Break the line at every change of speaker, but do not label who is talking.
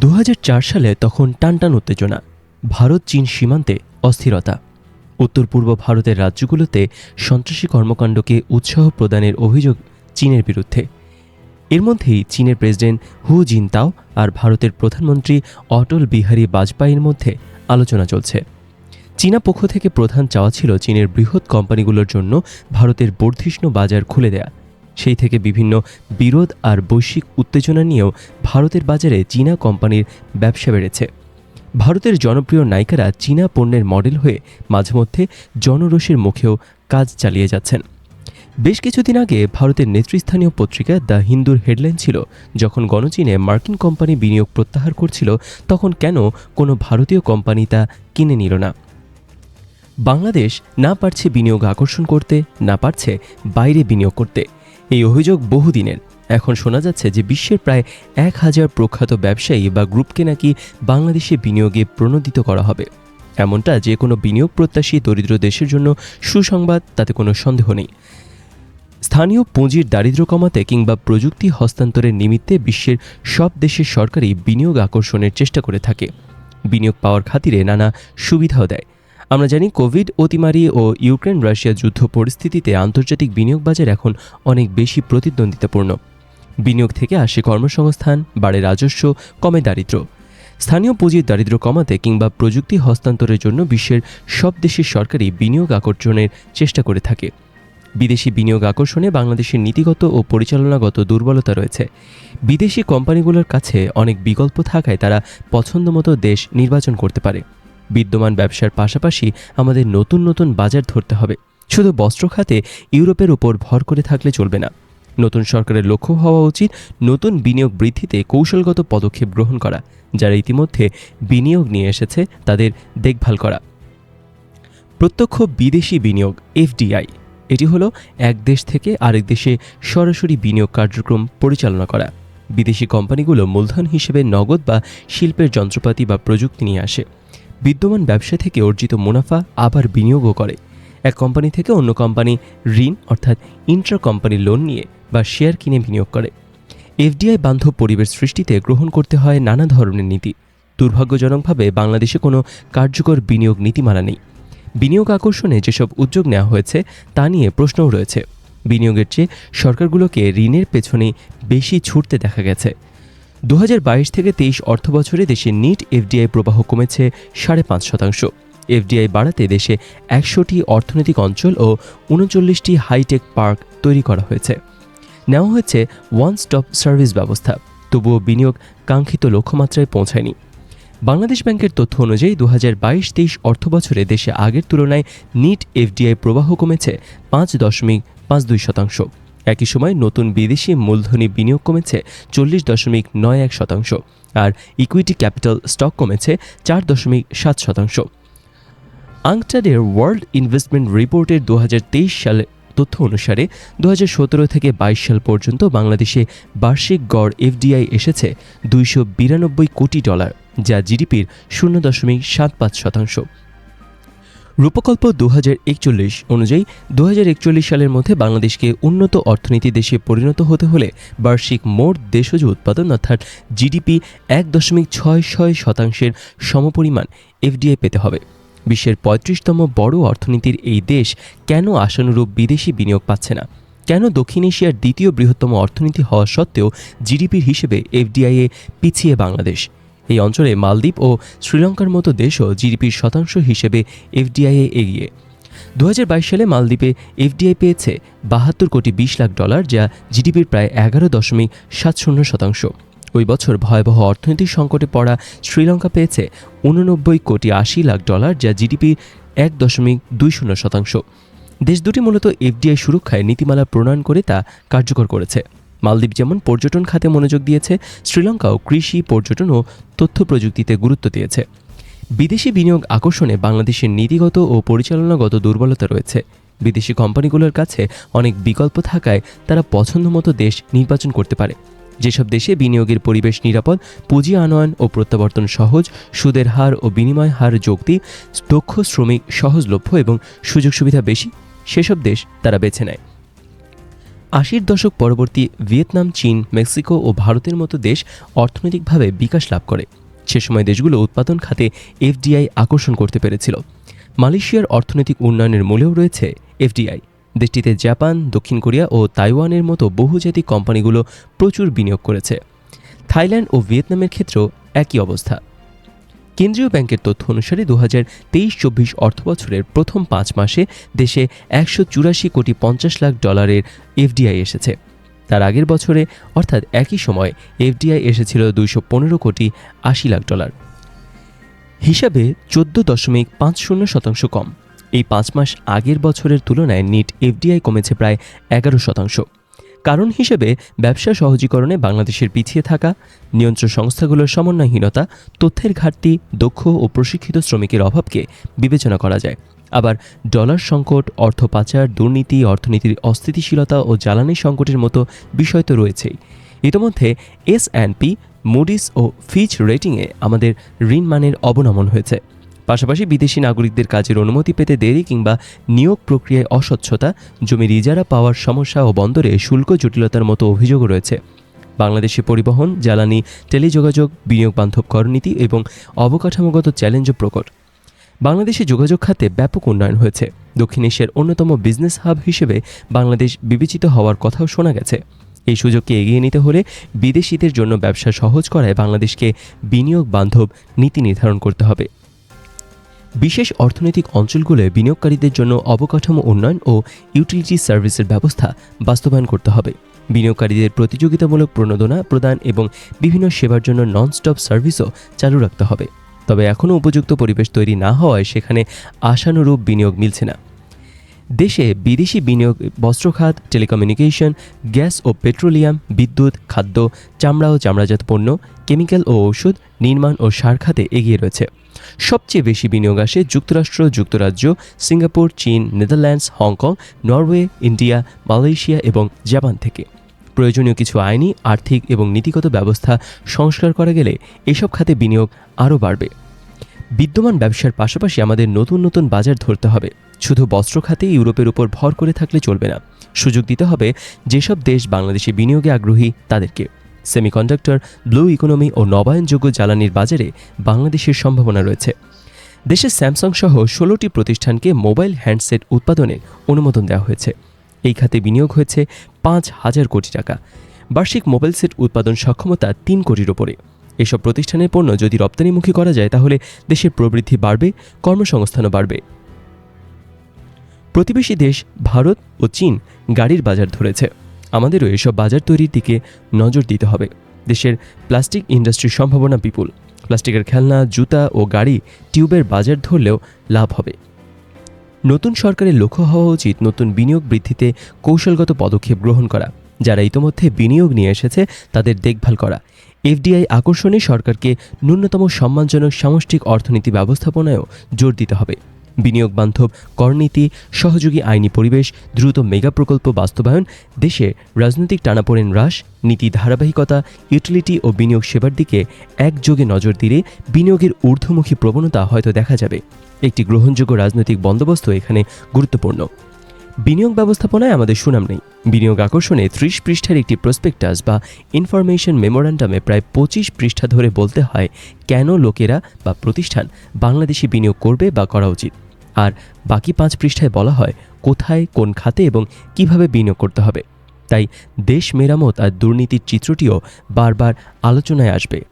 দু হাজার চার সালে তখন টানটান উত্তেজনা, ভারত, চীন সীমান্তে অস্থিরতা। উত্তর পূর্ব ভারতের রাজ্যগুলোতে সন্ত্রাসী কর্মকাণ্ডকে উৎসাহ প্রদানের অভিযোগ চীনের বিরুদ্ধে। এর মধ্যেই চীনের প্রেসিডেন্ট হু জিনতাও আর ভারতের প্রধানমন্ত্রী অটল বিহারী বাজপেয়ীর মধ্যে আলোচনা চলছে। চীনা পক্ষ থেকে প্রধান চাওয়া ছিল চীনের বৃহৎ কোম্পানিগুলোর জন্য ভারতের বর্ধিষ্ণু বাজার খুলে দেয়া। সেই থেকে বিভিন্ন বিরোধ আর বৈশ্বিক উত্তেজনা নিয়েও ভারতের বাজারে চীনা কোম্পানির ব্যবসা বেড়েছে। ভারতের জনপ্রিয় নায়িকারা চীনা পণ্যের মডেল হয়ে মাঝে মধ্যে জনরোষের মুখেও কাজ চালিয়ে যাচ্ছেন। বেশ কিছুদিন আগে ভারতের নেতৃস্থানীয় পত্রিকা দ্য হিন্দুর হেডলাইন ছিল, যখন গণচীনে মার্কিন কোম্পানি বিনিয়োগ প্রত্যাহার করছিল, তখন কেন কোনো ভারতীয় কোম্পানি তা কিনে নিল না? বাংলাদেশ না পারছে বিনিয়োগ আকর্ষণ করতে, না পারছে বাইরে বিনিয়োগ করতে। এই অভিযোগ বহুদিনের। এখন শোনা যাচ্ছে যে বিশ্বের প্রায় এক হাজার প্রখ্যাত ব্যবসায়ী বা গ্রুপকে নাকি বাংলাদেশে বিনিয়োগে প্রণোদিত করা হবে। এমনটা যে কোনো বিনিয়োগ প্রত্যাশী দরিদ্র দেশের জন্য সুসংবাদ, তাতে কোনো সন্দেহ নেই। স্থানীয় পুঁজির দারিদ্র্য কমাতে কিংবা প্রযুক্তি হস্তান্তরের নিমিত্তে বিশ্বের সব দেশের সরকারই বিনিয়োগ আকর্ষণের চেষ্টা করে থাকে। বিনিয়োগ পাওয়ার খাতিরে নানা সুবিধাও দেয়। আমরা জানি কোভিড অতিমারি ও ইউক্রেন রাশিয়া যুদ্ধ পরিস্থিতিতে আন্তর্জাতিক বিনিয়োগ বাজার এখন অনেক বেশি প্রতিদ্বন্দ্বিতাপূর্ণ। বিনিয়োগ থেকে আসে কর্মসংস্থান, বাড়ে রাজস্ব, কমে দারিদ্র্য স্থানীয় পুঁজির দারিদ্র্য কমাতে কিংবা প্রযুক্তি হস্তান্তরের জন্য বিশ্বের সব দেশের সরকারই বিনিয়োগ আকর্ষণের চেষ্টা করে থাকে। বিদেশি বিনিয়োগ আকর্ষণে বাংলাদেশের নীতিগত ও পরিচালনাগত দুর্বলতা রয়েছে। বিদেশি কোম্পানিগুলোর কাছে অনেক বিকল্প থাকায় তারা পছন্দমতো দেশ নির্বাচন করতে পারে। বিদ্যমান ব্যবসার পাশাপাশি আমাদের নতুন নতুন বাজার ধরতে হবে। শুধু বস্ত্র খাতে ইউরোপের উপর ভর করে থাকলে চলবে না। নতুন সরকারের লক্ষ্য হওয়া উচিত নতুন বিনিয়োগ বৃদ্ধিতে কৌশলগত পদক্ষেপ গ্রহণ করা, যারা ইতিমধ্যে বিনিয়োগ নিয়ে এসেছে তাদের দেখভাল করা। প্রত্যক্ষ বিদেশি বিনিয়োগ, এফডিআই, এটি হলো এক দেশ থেকে আরেক দেশে সরাসরি বিনিয়োগ কার্যক্রম পরিচালনা করা। বিদেশি কোম্পানিগুলো মূলধন হিসেবে নগদ বা শিল্পের যন্ত্রপাতি বা প্রযুক্তি নিয়ে আসে। বিদ্যমান ব্যবসা থেকে অর্জিত মুনাফা আবার বিনিয়োগও করে। এক কোম্পানি থেকে অন্য কোম্পানি ঋণ অর্থাৎ ইন্ট্রা কোম্পানি লোন নিয়ে বা শেয়ার কিনে বিনিয়োগ করে। এফডিআই বান্ধব পরিবেশ সৃষ্টিতে গ্রহণ করতে হয় নানা ধরনের নীতি। দুর্ভাগ্যজনকভাবে বাংলাদেশে কোনো কার্যকর বিনিয়োগ নীতিমালা নেই। বিনিয়োগ আকর্ষণে যেসব উদ্যোগ নেওয়া হয়েছে, তা নিয়ে প্রশ্নও রয়েছে। বিনিয়োগের চেয়ে সরকারগুলোকে ঋণের পেছনে বেশি ছুটতে দেখা গেছে। দু হাজার বাইশ থেকে তেইশ অর্থ বছরে দেশে নিট এফডিআই প্রবাহ কমেছে সাড়ে পাঁচ শতাংশ। এফডিআই বাড়াতে দেশে একশোটি অর্থনৈতিক অঞ্চল ও উনচল্লিশটি হাইটেক পার্ক তৈরি করা হয়েছে। নেওয়া হয়েছে ওয়ান স্টপ সার্ভিস ব্যবস্থা, তবুও বিনিয়োগ কাঙ্ক্ষিত লক্ষ্যমাত্রায় পৌঁছায়নি। বাংলাদেশ ব্যাংকের তথ্য অনুযায়ী দু হাজার বাইশ তেইশ অর্থ বছরে দেশে আগের তুলনায় নিট এফডিআই প্রবাহ কমেছে পাঁচ দশমিক পাঁচ দুই শতাংশ। একই সময় নতুন বিদেশি মূলধনী বিনিয়োগ কমেছে চল্লিশ দশমিক নয় এক শতাংশ আর ইকুইটি ক্যাপিটাল স্টক কমেছে চার দশমিক সাত শতাংশ। আংটাডের ওয়ার্ল্ড ইনভেস্টমেন্ট রিপোর্টের দু তেইশ সালে তথ্য অনুসারে দু হাজার সতেরো থেকে বাইশ সাল পর্যন্ত বাংলাদেশে বার্ষিক গড় এফডিআই এসেছে দুইশো বিরানব্বই কোটি ডলার, যা জিডিপির শূন্য দশমিক সাত পাঁচ শতাংশ। রূপকল্প দু হাজার একচল্লিশ অনুযায়ী দু হাজার একচল্লিশ সালের মধ্যে বাংলাদেশকে উন্নত অর্থনীতি দেশে পরিণত হতে হলে বার্ষিক মোট দেশজ উৎপাদন অর্থাৎ জিডিপি এক দশমিক ছয় ছয় শতাংশের সমপরিমাণ এফডিআই পেতে হবে। বিশ্বের পঁয়ত্রিশতম বড় অর্থনীতির এই দেশ কেন আশানুরূপ বিদেশি বিনিয়োগ পাচ্ছে না? কেন দক্ষিণ এশিয়ার দ্বিতীয় বৃহত্তম অর্থনীতি হওয়া সত্ত্বেও জিডিপির হিসেবে এফডিআইয়ে পিছিয়ে বাংলাদেশ? এই অঞ্চলে মালদ্বীপ ও শ্রীলঙ্কার মতো দেশও জিডিপির শতাংশ হিসেবে এফডিআইয়ে এগিয়ে। দু হাজার বাইশ সালে মালদ্বীপে এফডিআই পেয়েছে বাহাত্তর কোটি বিশ লাখ ডলার, যা জিডিপির প্রায় এগারো দশমিক সাত শূন্য শতাংশ। ওই বছর ভয়াবহ অর্থনৈতিক সংকটে পড়া শ্রীলঙ্কা পেয়েছে উননব্বই কোটি আশি লাখ ডলার, যা জিডিপির এক দশমিক দুই শূন্য শতাংশ। দেশ দুটি মূলত এফডিআই সুরক্ষায় নীতিমালা প্রণয়ন করে তা কার্যকর করেছে। মালদ্বীপ যেমন পর্যটন খাতে মনোযোগ দিয়েছে, শ্রীলঙ্কাও কৃষি, পর্যটন ও তথ্য প্রযুক্তিতে গুরুত্ব দিয়েছে। বিদেশি বিনিয়োগ আকর্ষণে বাংলাদেশের নীতিগত ও পরিচালনাগত দুর্বলতা রয়েছে। বিদেশি কোম্পানিগুলোর কাছে অনেক বিকল্প থাকায় তারা পছন্দমতো দেশ নির্বাচন করতে পারে। যেসব দেশে বিনিয়োগের পরিবেশ নিরাপদ, পুঁজি আনয়ন ও প্রত্যাবর্তন সহজ, সুদের হার ও বিনিময় হার যুক্তি দক্ষ শ্রমিক সহজলভ্য এবং সুযোগ সুবিধা বেশি, সেসব দেশ তারা বেছে নেয়। আশির দশক পরবর্তী ভিয়েতনাম, চীন, মেক্সিকো ও ভারতের মতো দেশ অর্থনৈতিকভাবে বিকাশ লাভ করে। সে সময় দেশগুলো উৎপাদন খাতে এফডিআই আকর্ষণ করতে পেরেছিল। মালয়েশিয়ার অর্থনৈতিক উন্নয়নের মূলেও রয়েছে এফডিআই। দেশটিতে জাপান, দক্ষিণ কোরিয়া ও তাইওয়ানের মতো বহুজাতিক কোম্পানিগুলো প্রচুর বিনিয়োগ করেছে। থাইল্যান্ড ও ভিয়েতনামের ক্ষেত্রেও একই অবস্থা। কেন্দ্রীয় ব্যাংকের তথ্য অনুসারে দু হাজার তেইশ চব্বিশ অর্থবছরের প্রথম পাঁচ মাসে দেশে একশো চুরাশি কোটি পঞ্চাশ লাখ ডলারের এফডিআই এসেছে। তার আগের বছরে, অর্থাৎ একই সময়, এফডিআই এসেছিল দুইশো পনেরো কোটি আশি লাখ ডলার। হিসাবে চোদ্দ দশমিক পাঁচ শূন্য শতাংশ কম। এই পাঁচ মাস আগের বছরের তুলনায় নিট এফডিআই কমেছে প্রায় এগারো শতাংশ। কারণ হিসেবে ব্যবসা সহজীকরণে বাংলাদেশের পিছিয়ে থাকা, নিয়ন্ত্রণ সংস্থাগুলোর সমন্বয়হীনতা, তথ্যের ঘাটতি, দক্ষ ও প্রশিক্ষিত শ্রমিকের অভাবকে বিবেচনা করা যায়। আবার ডলার সংকট, অর্থ পাচার, দুর্নীতি, অর্থনীতির অস্থিতিশীলতা ও জ্বালানি সংকটের মতো বিষয় তো রয়েছেই। ইতোমধ্যে এস অ্যান্ড পি, মুডিস ও ফিচ রেটিংয়ে আমাদের ঋণ মানের অবনমন হয়েছে। পাশাপাশি বিদেশি নাগরিকদের কাজের অনুমতি পেতে দেরি কিংবা নিয়োগ প্রক্রিয়ায় অস্বচ্ছতা জমির ইজারা পাওয়ার সমস্যা ও বন্দরে শুল্ক জটিলতার মতো অভিযোগ রয়েছে। বাংলাদেশে পরিবহন, জ্বালানি, টেলিযোগাযোগ বিনিয়োগ বান্ধব করনীতি এবং অবকাঠামোগত চ্যালেঞ্জও প্রকট। বাংলাদেশে যোগাযোগ খাতে ব্যাপক উন্নয়ন হয়েছে। দক্ষিণ এশিয়ার অন্যতম বিজনেস হাব হিসেবে বাংলাদেশ বিবেচিত হওয়ার কথাও শোনা গেছে। এই সুযোগকে এগিয়ে নিতে হলে বিদেশিদের জন্য ব্যবসা সহজ করায় বাংলাদেশকে বিনিয়োগ বান্ধব নীতি নির্ধারণ করতে হবে। বিশেষ অর্থনৈতিক অঞ্চলগুলোয় বিনিয়োগকারীদের জন্য অবকাঠামো উন্নয়ন ও ইউটিলিটি সার্ভিসের ব্যবস্থা বাস্তবায়ন করতে হবে। বিনিয়োগকারীদের প্রতিযোগিতামূলক প্রণোদনা প্রদান এবং বিভিন্ন সেবার জন্য নন স্টপ সার্ভিসও চালু রাখতে হবে। তবে এখনও উপযুক্ত পরিবেশ তৈরি না হওয়ায় সেখানে আশানুরূপ বিনিয়োগ মিলছে না। দেশে বিদেশি বিনিয়োগ বস্ত্রখাত টেলিকমিউনিকেশন, গ্যাস ও পেট্রোলিয়াম, বিদ্যুৎ, খাদ্য, চামড়া ও চামড়াজাত পণ্য, কেমিক্যাল ও ওষুধ নির্মাণ ও সার খাতে এগিয়ে রয়েছে। সবচেয়ে বেশি বিনিয়োগ আসে যুক্তরাষ্ট্র, যুক্তরাজ্য, সিঙ্গাপুর, চীন, Netherlands, Hong Kong, Norway, India, Malaysia এবং জাপান থেকে। প্রয়োজনীয় কিছু আইনি, আর্থিক এবং নীতিগত ব্যবস্থা সংস্কার করা গেলে এসব খাতে বিনিয়োগ আরও বাড়বে। বিদ্যমান ব্যবসার পাশাপাশি আমাদের নতুন নতুন বাজার ধরতে হবে। শুধু বস্ত্র খাতে ইউরোপের উপর ভর করে থাকলে চলবে না। সুযোগ দিতে হবে যেসব দেশ বাংলাদেশে বিনিয়োগে আগ্রহী তাদেরকে। সেমিকন্ডাক্টর, ব্লু ইকোনমি ও নবায়নযোগ্য জ্বালানির বাজারে বাংলাদেশের সম্ভাবনা রয়েছে। দেশের স্যামসাং সহ ষোলোটি প্রতিষ্ঠানকে মোবাইল হ্যান্ডসেট উৎপাদনে অনুমোদন দেওয়া হয়েছে। এই খাতে বিনিয়োগ হয়েছে পাঁচ হাজার কোটি টাকা। বার্ষিক মোবাইল সেট উৎপাদন সক্ষমতা তিন কোটির ওপরে এসব প্রতিষ্ঠানের পণ্য যদি রপ্তানিমুখী করা যায়, তাহলে দেশের প্রবৃদ্ধি বাড়বে, কর্মসংস্থানও বাড়বে। প্রতিবেশী দেশ ভারত ও চীন গাড়ির বাজার ধরেছে। আমাদেরও এসব বাজার তৈরির দিকে নজর দিতে হবে। দেশের প্লাস্টিক ইন্ডাস্ট্রির সম্ভাবনা বিপুল। প্লাস্টিকের খেলনা, জুতা ও গাড়ি টিউবের বাজার ধরলেও লাভ হবে। নতুন সরকারের লক্ষ্য হওয়া উচিত নতুন বিনিয়োগ বৃদ্ধিতে কৌশলগত পদক্ষেপ গ্রহণ করা, যারা ইতোমধ্যে বিনিয়োগ নিয়ে এসেছে, তাদের দেখভাল করা। এফডিআই আকর্ষণে সরকারকে ন্যূনতম সম্মানজনক সামষ্টিক অর্থনীতি ব্যবস্থাপনায়ও জোর দিতে হবে। বিনিয়োগ বান্ধব, করনীতি, সহযোগী আইনি পরিবেশ, দ্রুত মেগা প্রকল্প বাস্তবায়ন, দেশে রাজনৈতিক টানাপোড়েন হ্রাস, নীতি ধারাবাহিকতা, ইউটিলিটি ও বিনিয়োগ সেবার দিকে একযোগে নজর দিলে বিনিয়োগের ঊর্ধ্বমুখী প্রবণতা হয়তো দেখা যাবে। একটি গ্রহণযোগ্য রাজনৈতিক বন্দোবস্ত এখানে গুরুত্বপূর্ণ। বিনিয়োগ ব্যবস্থাপনায় আমাদের সুনাম নেই। বিনিয়োগ আকর্ষণে ত্রিশ পৃষ্ঠার একটি প্রসপেক্টাস বা ইনফরমেশন মেমোরান্ডামে প্রায় পঁচিশ পৃষ্ঠা ধরে বলতে হয় কেন লোকেরা বা প্রতিষ্ঠান বাংলাদেশে বিনিয়োগ করবে বা করা উচিত। আর বাকি পাঁচ পৃষ্ঠায় বলা হয় কোথায়, কোন খাতে এবং কীভাবে বিনিয়োগ করতে হবে। তাই দেশ মেরামত আর দুর্নীতির চিত্রটিও বারবার আলোচনায় আসবে।